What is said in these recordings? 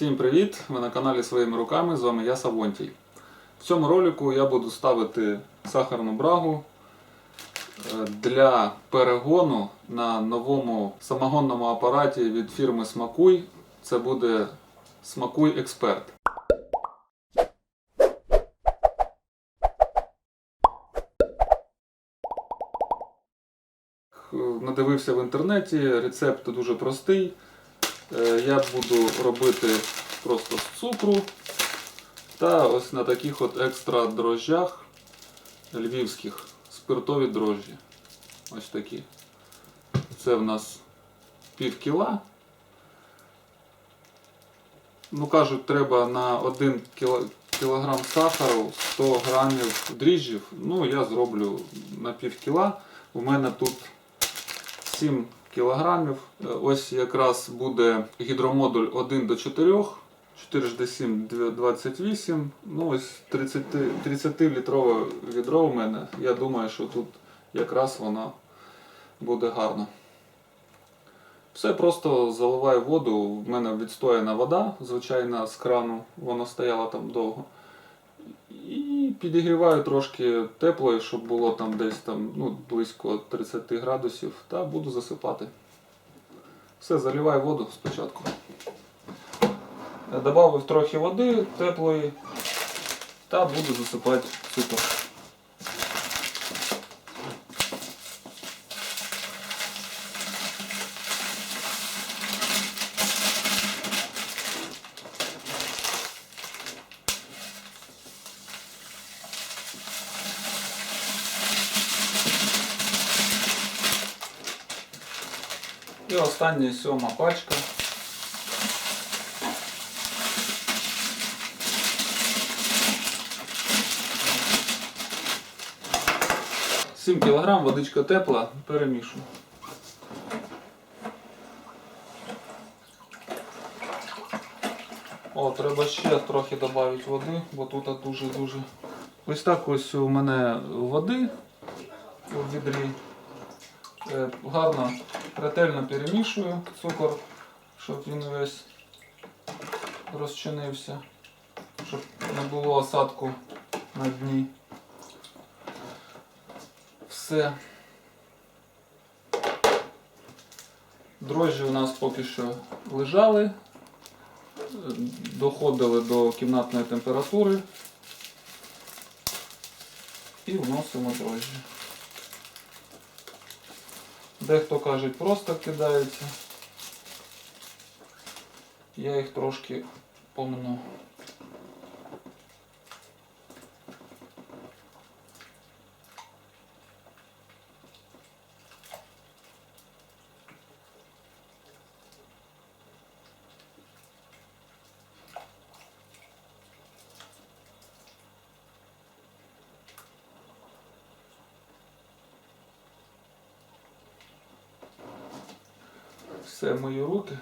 Всім привіт! Ви на каналі Своїми руками. З вами я Савонтій. В цьому ролику я буду ставити сахарну брагу е, для перегону на новому самогонному апараті від фірми Смакуй. Це буде Смакуй Експерт. Е, Надивився в інтернеті, рецепт дуже простий. Е, Я буду робити просто з цукру та ось на таких от екстра дрожжах львівських спиртові дрожжі. Ось такі. Це в нас пів кіла. Ну, кажуть, треба на 1 кіло- кілограм сахару 100 грамів дріжджів. Ну, я зроблю на пів кіла. У мене тут 7 кілограмів. Е, Ось якраз буде гідромодуль 1 до 4, 4 28. Ну ось 30, 30 літрове відро у мене. Я думаю, що тут якраз воно буде гарно. Все просто заливаю воду. В мене відстояна вода, звичайна з крану, вона стояла там довго. Підігріваю трошки теплої, щоб було там десь там ну, близько 30 градусів, та буду засипати. Все, заливаю воду спочатку. Добавив трохи води теплої та буду засипати цукор. І остання сьома пачка. Сім кілограм, водичка тепла, перемішую. О, треба ще трохи додати води, бо тут дуже-дуже. Ось так ось у мене води у відрі. Е, гарно ретельно перемішую цукор, щоб він весь розчинився, щоб не було осадку на дні. Все. Дрожжі у нас поки що лежали, доходили до кімнатної температури і вносимо дрожжі. Дехто каже, просто кидаються. Я їх трошки помну. Все мої руки.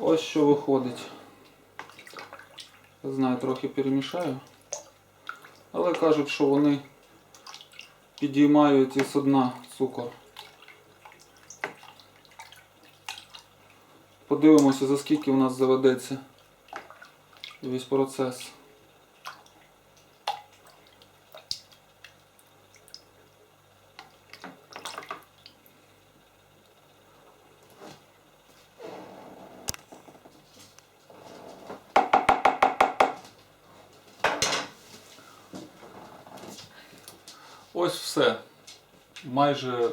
Ось що виходить. Знаю, трохи перемішаю. Але кажуть, що вони підіймають із дна цукор. Подивимося, за скільки у нас заведеться весь процес. Ось все. Майже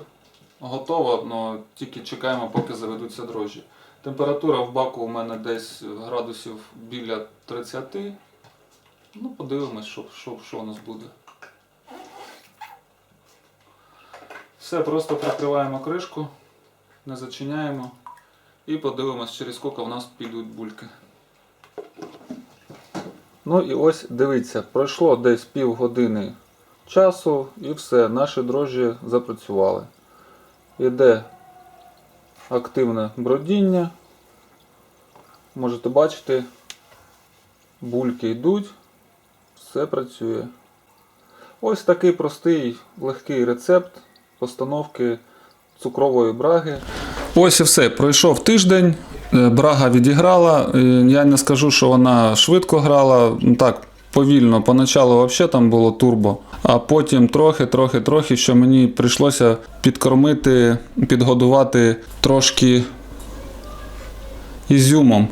готово, але тільки чекаємо, поки заведуться дрожжі. Температура в баку у мене десь градусів біля 30. Ну, подивимось, що, що, що у нас буде. Все, просто прикриваємо кришку, не зачиняємо і подивимось, через скільки у нас підуть бульки. Ну і ось дивіться, пройшло десь півгодини часу і все, наші дрожжі запрацювали. Іде активне бродіння. Можете бачити, бульки йдуть, все працює. Ось такий простий легкий рецепт постановки цукрової браги. Ось і все. Пройшов тиждень. Е, Брага відіграла. Е, Я не скажу, що вона швидко грала. Так, повільно. Поначалу взагалі там було турбо, а потім трохи, трохи, трохи, що мені прийшлося підкормити, підгодувати трошки ізюмом.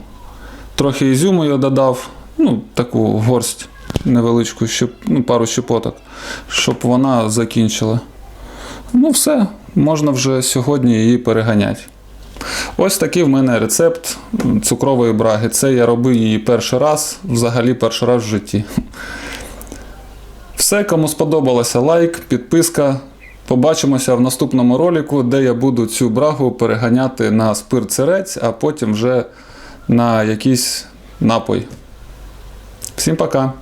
Трохи ізюму я додав, ну, таку горсть невеличку, щеп, ну, пару щепоток, щоб вона закінчила. Ну, все, можна вже сьогодні її переганяти. Ось такий в мене рецепт цукрової браги. Це я робив її перший раз, взагалі перший раз в житті. Все, кому сподобалося, лайк, підписка. Побачимося в наступному ролику, де я буду цю брагу переганяти на спирт сирець, а потім вже на якийсь напой. Всім пока!